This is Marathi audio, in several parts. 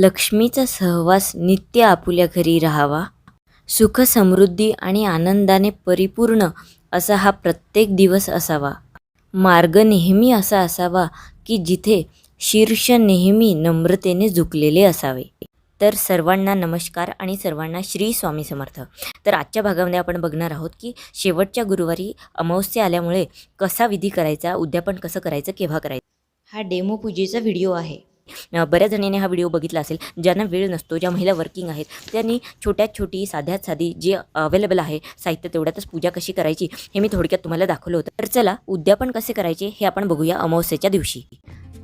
लक्ष्मीचा सहवास नित्य आपुल्या घरी राहावा. सुख समृद्धी आणि आनंदाने परिपूर्ण असा हा प्रत्येक दिवस असावा. मार्ग नेहमी असा असावा की जिथे शीर्ष नेहमी नम्रतेने झुकलेले असावे. तर सर्वांना नमस्कार आणि सर्वांना श्री स्वामी समर्थ. तर आजच्या भागामध्ये आपण बघणार आहोत की शेवटच्या गुरुवारी अमावस्या आल्यामुळे कसा विधी करायचा उद्यापन कसं करायचं केव्हा करायचं? हा डेमो पूजेचा व्हिडिओ आहे. बऱ्याच जणींनी हा व्हिडिओ बघितला असेल. ज्यांना वेळ नसतो ज्या महिला वर्किंग आहेत त्यांनी छोट्यात छोटी साध्यात साधी जे अवेलेबल आहे साहित्य तेवढ्यातच पूजा कशी करायची हे मी थोडक्यात तुम्हाला दाखवलं होतं. तर चला उद्यापन कसे करायचे हे आपण बघूया अमावस्येच्या दिवशी.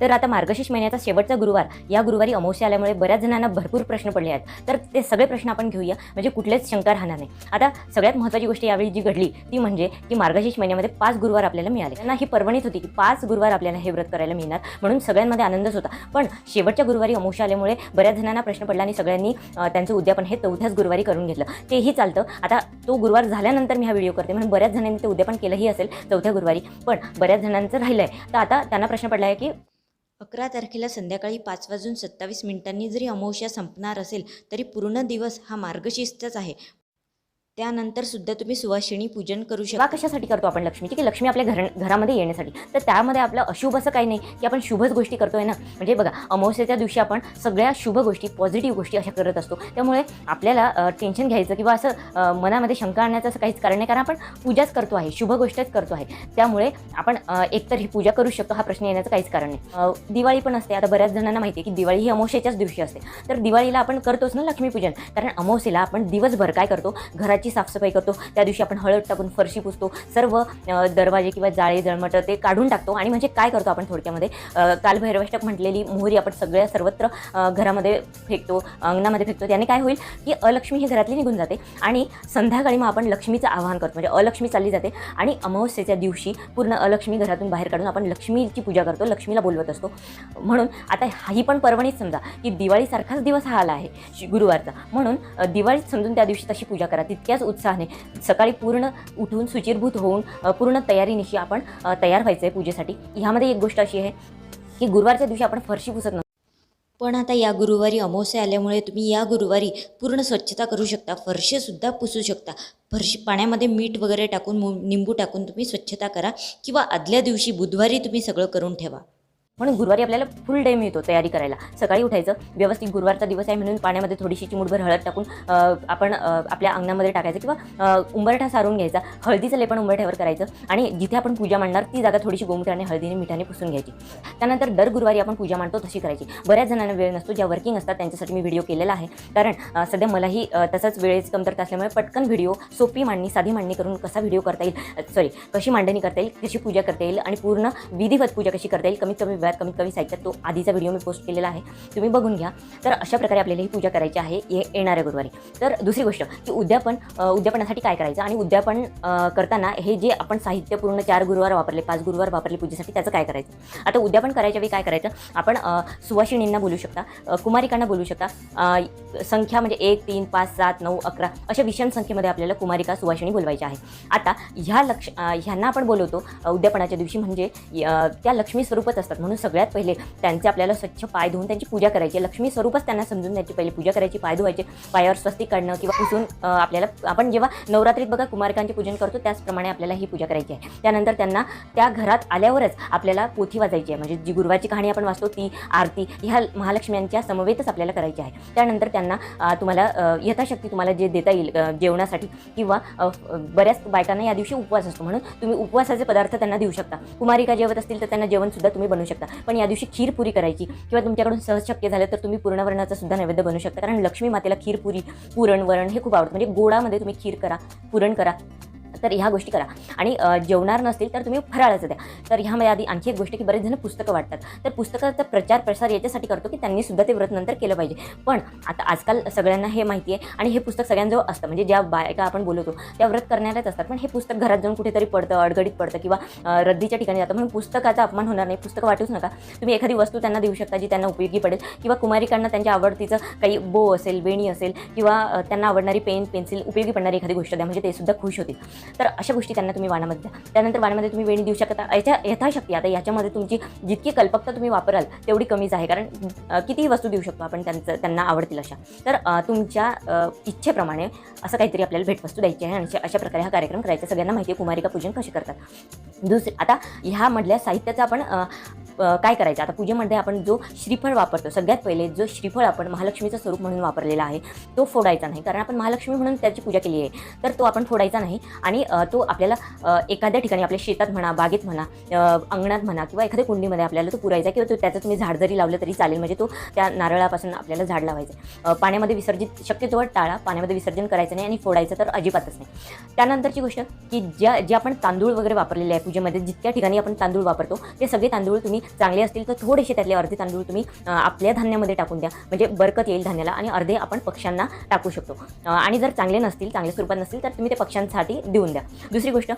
तर आता मार्गशीर्ष महिन्याचा शेवटचा गुरुवार. या गुरुवारी अमावस्या आल्यामुळे बऱ्याच जणांना भरपूर प्रश्न पडले आहेत. तर ते सगळे प्रश्न आपण घेऊया. म्हणजे कुठलेच शंका राहणार नाही. आता सगळ्यात महत्त्वाची गोष्ट यावेळी जी घडली ती म्हणजे की मार्गशीर्ष महिन्यामध्ये पाच गुरुवार आपल्याला मिळाले. त्यांना ही पर्वणीत होती की पाच गुरुवार आपल्याला हे व्रत करायला मिळणार. म्हणून सगळ्यांमध्ये आनंदच होता. पण शेवटच्या गुरुवारी अमावस्या आल्यामुळे बऱ्याच जणांना प्रश्न पडला आणि सगळ्यांनी त्यांचं उद्यापन हे चौथ्याच गुरुवारी करून घेतलं. तेही चालतं. आता तो गुरुवार झाल्यानंतर मी हा व्हिडिओ करते. म्हणून बऱ्याच जणांनी ते उद्यापन केलंही असेल चौथ्या गुरुवारी. पण बऱ्याच जणांचं राहिलं आहे तर आता त्यांना प्रश्न पडला आहे की अकरा तारखेला संध्याकाळी पाच वाजून सत्तावीस मिनिटांनी जरी अमावस्या संपणार असेल तरी पूर्ण दिवस हा मार्गशिस्तच आहे. त्यानंतर सुद्धा तुम्ही सुवासिनी पूजन करू शकता. कशासाठी करतो आपण लक्ष्मीची की लक्ष्मी आपल्या घर घरामध्ये येण्यासाठी. तर त्यामध्ये आपलं अशुभ असं काही नाही की आपण शुभच गोष्टी करतोय ना? म्हणजे बघा अमावस्येच्या दिवशी आपण सगळ्या शुभ गोष्टी पॉझिटिव्ह गोष्टी अशा करत असतो. त्यामुळे आपल्याला टेन्शन घ्यायचं किंवा असं मनामध्ये शंका आणण्याचं असं काहीच कारण नाही. कारण आपण पूजाच करतो आहे शुभ गोष्टच करतो आहे. त्यामुळे आपण एकतर ही पूजा करू शकतो हा प्रश्न येण्याचं काहीच कारण नाही. दिवाळी पण असते. आता बऱ्याच जणांना माहिती आहे की दिवाळी ही अमावस्येच्याच दिवशी असते. तर दिवाळीला आपण करतोच ना लक्ष्मीपूजन. कारण अमावस्येला आपण दिवसभर काय करतो? घराची साफसफाई करतो त्या दिवशी आपण हळद टाकून फरशी पुसतो सर्व दरवाजे किंवा जाळे जळमट ते काढून टाकतो. आणि म्हणजे काय करतो आपण थोडक्यामध्ये? कालभैरवष्टक म्हटलेली मोहरी आपण सगळ्या सर्वत्र घरामध्ये फेकतो अंगणामध्ये फेकतो. त्याने काय होईल की अलक्ष्मी ही घरातली निघून जाते आणि संध्याकाळी मग आपण लक्ष्मीचं आवाहन करतो. म्हणजे अलक्ष्मी चालली जाते आणि अमावस्येच्या दिवशी पूर्ण अलक्ष्मी घरातून बाहेर काढून आपण लक्ष्मीची पूजा करतो लक्ष्मीला बोलवत असतो. म्हणून आता ही पण पर्वणीच समजा की दिवाळीसारखाच दिवस हा आला आहे गुरुवारचा. म्हणून दिवाळीत समजून त्या दिवशी तशी पूजा करा. तितक्या तितक्याच उत्साहाने सकाळी पूर्ण उठून सुचिरभूत होऊन पूर्ण तयारीनिशी आपण तयार व्हायचं आहे पूजेसाठी. ह्यामध्ये एक गोष्ट अशी आहे की गुरुवारच्या दिवशी आपण फरशी पुसत नसतो. पण आता या गुरुवारी अमावस्या आल्यामुळे तुम्ही या गुरुवारी पूर्ण स्वच्छता करू शकता फरशीसुद्धा पुसू शकता. फरशी पाण्यामध्ये मीठ वगैरे टाकून मु- निंबू टाकून तुम्ही स्वच्छता करा किंवा आदल्या दिवशी बुधवारी तुम्ही सगळं करून ठेवा. म्हणून गुरुवारी आपल्याला फुल डे मिळतो तयारी करायला. सकाळी उठायचं व्यवस्थित गुरुवारचा दिवस आहे म्हणून पाण्यामध्ये थोडीशी चिमुटभर हळद टाकून आपण आपल्या अंगणामध्ये टाकायचं किंवा उंबरठा सारून घ्यायचा. हळदीचं लेपण उंबरठ्यावर करायचं आणि जिथे आपण पूजा मांडणार ती जागा थोडीशी गोमूत्राने हळदीने मिठाने पुसून घ्यायची. त्यानंतर दर गुरुवारी आपण पूजा मांडतो तशी करायची. बऱ्याच जणांना वेळ नसतो ज्या वर्किंग असतात त्यांच्यासाठी मी व्हिडिओ केलेला आहे. कारण सध्या मलाही तसंच वेळेची कमतरता असल्यामुळे पटकन व्हिडिओ सोपी मांडणी साधी मांडणी करून कसा व्हिडिओ करता येईल सॉरी कशी मांडणी करता येईल कशी पूजा करता येईल आणि पूर्ण विधिवत पूजा कशी करता येईल कमीत कमी वेळात कमीत कमी साहित्यात तो आधीचा व्हिडिओ मी पोस्ट केलेला आहे तुम्ही बघून घ्या. तर अशा प्रकारे आपल्याला ही पूजा करायची आहे ये येणाऱ्या गुरुवारी. तर दुसरी गोष्ट की उद्यापन उद्यापनासाठी काय करायचं आणि उद्यापन करताना हे जे आपण साहित्य पूर्ण चार गुरुवार वापरले पाच गुरुवार वापरले पूजेसाठी त्याचं काय करायचं? आता उद्यापन करायच्या वेळी काय करायचं? आपण अ, सुवासिनींना बोलू शकता कुमारिकांना बोलू शकता संख्या म्हणजे एक तीन पाच सात नऊ अकरा अशा विषम संख्येमध्ये आपल्याला कुमारिका सुवासिनी बोलवायच्या आहे. आता ह्या लक्ष ह्यांना आपण बोलवतो उद्यापनाच्या दिवशी म्हणजे त्या लक्ष्मी स्वरूपच असतात. म्हणून म्हणून सगळ्यात पहिले त्यांचे आपल्याला स्वच्छ पाय धुवून त्यांची पूजा करायची. आहे. लक्ष्मी स्वरूपच त्यांना समजून द्यायची. पहिले पूजा करायची पाय धुवायचे पायावर स्वस्तिक काढणं किंवा पुसून आपल्याला आपण जेव्हा नवरात्रीत बघा कुमारिकांचे पूजन करतो त्याचप्रमाणे आपल्याला ही पूजा करायची आहे. त्यानंतर त्यांना त्या घरात आल्यावरच आपल्याला पोथी वाजायची आहे. म्हणजे जी गुरुवारची कहाणी आपण वाचतो ती आरती ह्या महालक्ष्म्यांच्या समवेतच आपल्याला करायची आहे. त्यानंतर त्यांना तुम्हाला यथाशक्ती तुम्हाला जे देता येईल जेवणासाठी किंवा बऱ्याच बायकांना या दिवशी उपवास असतो. म्हणून तुम्ही उपवासाचे पदार्थ त्यांना देऊ शकता. कुमारिका जेवत असतील तर त्यांना जेवणसुद्धा तुम्ही बनवू शकता. पण या दिवशी खीरपुरी करायची. किंवा तुमच्याकडून सहज शक्य झालं तर तुम्ही पूर्णवर्णाचा सुद्धा नैवेद्य बनवू शकता. कारण लक्ष्मी मातेला खीरपुरी पुरणवरण पुरण वरण हे खूप आवडतं. म्हणजे गोडामध्ये तुम्ही खीर करा पुरण करा. तर ह्या गोष्टी करा. आणि जेवणार नसतील तर तुम्ही फराळाचं द्या. तर ह्यामध्ये आधी आणखी एक गोष्ट की बरेच जण पुस्तकं वाटतात. तर पुस्तकाचा प्रचार प्रसार याच्यासाठी करतो की त्यांनी सुद्धा ते व्रत नंतर केलं पाहिजे. पण आता आजकाल सगळ्यांना हे माहिती आहे आणि हे पुस्तक सगळ्यांजवळ असतं. म्हणजे ज्या बायका आपण बोलवतो त्या व्रत करणाऱ्याच असतात. पण हे पुस्तक घरात जाऊन कुठेतरी पडतं अडगडीत पडतं किंवा रद्दीच्या ठिकाणी जातं. म्हणून पुस्तकाचा अपमान होणार नाही. पुस्तकं वाटूच नका. तुम्ही एखादी वस्तू त्यांना देऊ शकता जी त्यांना उपयोगी पडेल. किंवा कुमारिकांना त्यांच्या आवडतीचं काही बो असेल वेणी असेल किंवा त्यांना आवडणारी पेन पेन्सिल उपयोगी पडणारी एखादी गोष्ट द्या. म्हणजे ते सुद्धा खुश होतील. तर अशा गोष्टी त्यांना तुम्ही वाणामध्ये द्या. त्यानंतर वाणामध्ये तुम्ही वेणी देऊ शकता. याच्या यथाशक्ती आता याच्यामध्ये तुमची जितकी कल्पकता तुम्ही वापराल तेवढी कमीच आहे. कारण कितीही वस्तू देऊ शकतो आपण त्यांचं त्यांना आवडतील अशा. तर तुमच्या इच्छेप्रमाणे असं काहीतरी आपल्याला भेटवस्तू द्यायची आहे आणि अशा- अशा प्रकारे हा कार्यक्रम करायचा. सगळ्यांना माहिती आहे कुमारिका पूजन कसे करतात. दुसरे आता ह्यामधल्या साहित्याचा आपण काय करायचं? आता पूजेमध्ये आपण जो श्रीफळ वापरतो सगळ्यात पहिले जो श्रीफळ आपण महालक्ष्मीचं स्वरूप म्हणून वापरलेला आहे तो फोडायचा नाही. कारण आपण महालक्ष्मी म्हणून त्याची पूजा केली आहे तर तो आपण फोडायचा नाही. आणि तो आपल्याला एखाद्या ठिकाणी आपल्या शेतात म्हणा बागेत म्हणा अंगणात म्हणा किंवा एखाद्या कुंडीमध्ये आपल्याला तो पुरायचा किंवा तो त्याचं तुम्ही झाड जरी लावलं तरी चालेल. म्हणजे तो त्या नारळापासून आपल्याला झाड लावायचं पाण्यामध्ये विसर्जित शक्यतोवर टाळा पाण्यामध्ये विसर्जन करायचं नाही आणि फोडायचं तर अजिबातच नाही. त्यानंतरची गोष्ट की ज्या जे आपण तांदूळ वगैरे वापरलेले आहे पूजेमध्ये जितक्या ठिकाणी आपण तांदूळ वापरतो ते सगळे तांदूळ तुम्ही चांगले असतील तर थोडेसे त्यातले अर्धे तांदूळ तुम्ही आपल्या धान्यामध्ये टाकून द्या. म्हणजे बरकत येईल धान्याला आणि अर्धे आपण पक्ष्यांना टाकू शकतो. आणि जर चांगले नसतील चांगल्या स्वरूपात नसतील तर तुम्ही ते पक्ष्यांसाठी देऊन द्या. दुसरी गोष्ट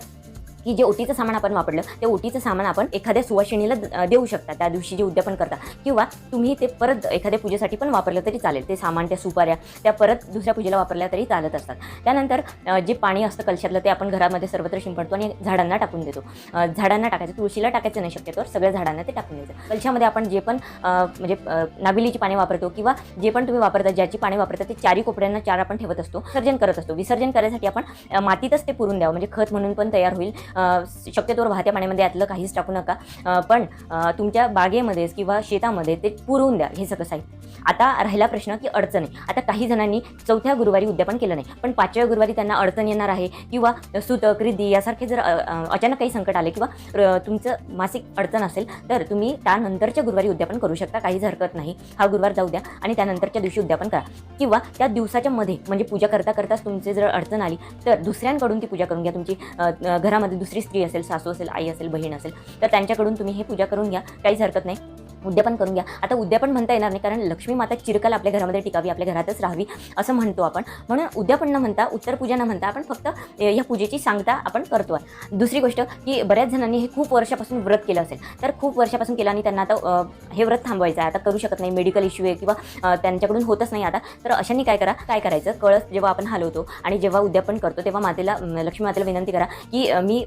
की जे ओटीचं सामान आपण वापरलं ते ओटीचं सामान आपण एखाद्या सुवासिनीला देऊ शकता. त्या दिवशी जे उद्यापन करता. किंवा तुम्ही ते परत एखाद्या पूजेसाठी पण वापरलं तरी चालेल. ते सामान त्या सुपाऱ्या त्या परत दुसऱ्या पूजेला वापरल्या तरी चालत असतात. त्यानंतर जे पाणी असतं कलशातलं ते आपण घरामध्ये सर्वत्र शिंपडतो आणि झाडांना टाकून देतो. झाडांना टाकायचं तुळशीला टाकायचं नाही शक्यतो. सगळ्या झाडांना ते टाकून द्यायचं. कलशामध्ये आपण जे पण म्हणजे नाबिलीची पाणी वापरतो किंवा जे पण तुम्ही वापरता ज्याची पाणी वापरता ते चारी कोपऱ्यांना चार आपण ठेवत असतो. विसर्जन करत असतो. विसर्जन करायसाठी आपण मातीतच ते पुरून द्यावं. म्हणजे खत म्हणून पण तयार होईल. शक्यतोवर वाहत्या पाण्यामध्ये यातलं काहीच टाकू नका. पण तुमच्या बागेमध्ये किंवा शेतामध्ये ते पुरवून द्या हे सगळं साहित्य. आता राहिला प्रश्न की अडचण आहे. आता काही जणांनी चौथ्या गुरुवारी उद्यापन केलं नाही. पण पाचव्या गुरुवारी त्यांना अडचण येणार आहे किंवा सुतक रिद्धी यासारखे जर अचानक काही संकट आले किंवा तुमचं मासिक अडचण असेल तर तुम्ही त्यानंतरच्या गुरुवारी उद्यापन करू शकता. काहीच हरकत नाही. हा गुरुवार जाऊ द्या आणि त्यानंतरच्या दिवशी उद्यापन करा. किंवा त्या दिवसाच्या मध्ये म्हणजे पूजा करता करताच तुमचे जर अडचण आली तर दुसऱ्यांकडून ती पूजा करून घ्या तुमची. घरामध्ये दुसरी स्त्री असेल सासू असेल आई असेल बहीण असेल तर त्यांच्याकडून तुम्ही हे पूजा करून घ्या. काहीच हरकत नाही. उद्यापन करून घ्या. आता उद्यापन म्हणता येणार नाही कारण लक्ष्मी माता चिरकाल आपल्या घरामध्ये टिकावी आपल्या घरातच राहावी असं म्हणतो आपण. म्हणून उद्यापन न म्हणता उत्तर पूजा न म्हणता आपण फक्त या पूजेची सांगता आपण करतो आहे. दुसरी गोष्ट की बऱ्याच जणांनी हे खूप वर्षापासून व्रत केलं असेल. तर खूप वर्षापासून केलं आणि त्यांना आता हे व्रत थांबवायचं आहे. आता करू शकत नाही मेडिकल इश्यू आहे किंवा त्यांच्याकडून होतच नाही आता. तर अशांनी काय करा काय करायचं? कळस जेव्हा आपण हलवतो आणि जेव्हा उद्यापन करतो तेव्हा मातेला लक्ष्मी मातेला विनंती करा की मी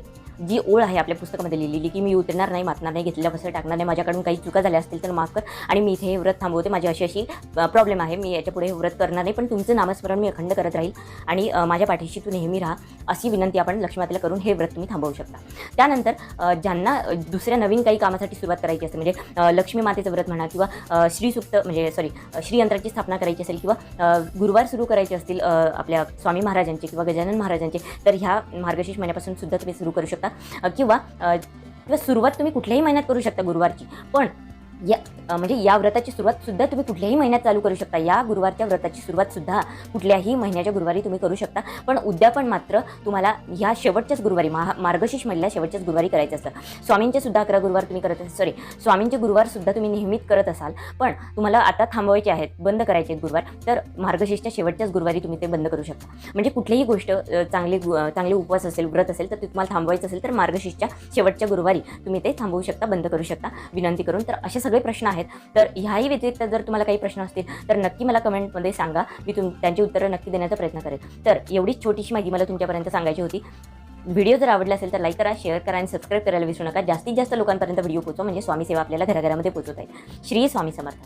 जी ओळ आहे आपल्या पुस्तकामध्ये लिहिलेली की मी उतरणार नाही मातणार नाही घेतलेल्या वस्तू टाकणार नाही माझ्याकडून काही चुका झाल्या असतील तर माफ कर. आणि मी इथे हे व्रत थांबवते माझी अशी अशी प्रॉब्लेम आहे. मी याच्यापुढे हे व्रत करणार नाही पण तुमचं नामस्मरण मी अखंड करत राहील. आणि माझ्या पाठीशी तू नेहमी राहा अशी विनंती आपण लक्ष्मीमातेला करून हे व्रत तुम्ही थांबवू शकता. त्यानंतर ज्यांना दुसऱ्या नवीन काही कामासाठी सुरुवात करायची असते म्हणजे लक्ष्मी मातेचं व्रत म्हणा किंवा श्रीसुक्त म्हणजे सॉरी श्रीयंत्राची स्थापना करायची असेल किंवा गुरुवार सुरू करायचे असतील आपल्या स्वामी महाराजांचे किंवा गजानन महाराजांचे तर ह्या मार्गशीर्ष महिन्यापासून सुद्धा तुम्ही सुरू करू शकता. किंवा किंवा सुरुवात तुम्ही कुठल्याही महिन्यात करू शकता गुरुवारची. पण या म्हणजे या व्रताची सुरुवात सुद्धा तुम्ही कुठल्याही महिन्यात चालू करू शकता. या गुरुवारच्या व्रताची सुरुवात सुद्धा कुठल्याही महिन्याच्या गुरुवारी तुम्ही करू शकता. पण उद्यापन मात्र तुम्हाला ह्या शेवटच्याच गुरुवारी महा मार्गशीर्ष मधल्या शेवटच्याच गुरुवारी करायचं असतं. स्वामींचे सुद्धा अकरा गुरुवार तुम्ही करत असाल. सॉरी स्वामींचे गुरुवार सुद्धा तुम्ही नेहमीच करत असाल. पण तुम्हाला आता थांबवायचे आहेत बंद करायचे आहेत गुरुवार तर मार्गशीर्षच्या शेवटच्याच गुरुवारी तुम्ही ते बंद करू शकता. म्हणजे कुठलीही गोष्ट चांगली चांगले उपवास असेल व्रत असेल तर ते तुम्हाला थांबवायचं असेल तर मार्गशीर्षच्या शेवटच्या गुरुवारी तुम्ही ते थांबवू शकता बंद करू शकता. विनंती करून तर अशा सगळे प्रश्न आहेत. तर ह्याही व्यतिरिक्त जर तुम्हाला काही प्रश्न असतील तर नक्की मला कमेंटमध्ये सांगा. मी तुम त्यांची उत्तरं नक्की देण्याचा प्रयत्न करेन तर एवढीच छोटीशी माहिती मला तुमच्यापर्यंत सांगायची होती. व्हिडिओ जर आवडला असेल तर लाईक करा शेअर करा आणि सबस्क्राईब करायला विसरू नका. जास्तीत जास्त लोकांपर्यंत व्हिडिओ पोहोचो म्हणजे स्वामी सेवा आपल्याला घराघरामध्ये पोचवता येईल. श्री स्वामी समर्थ.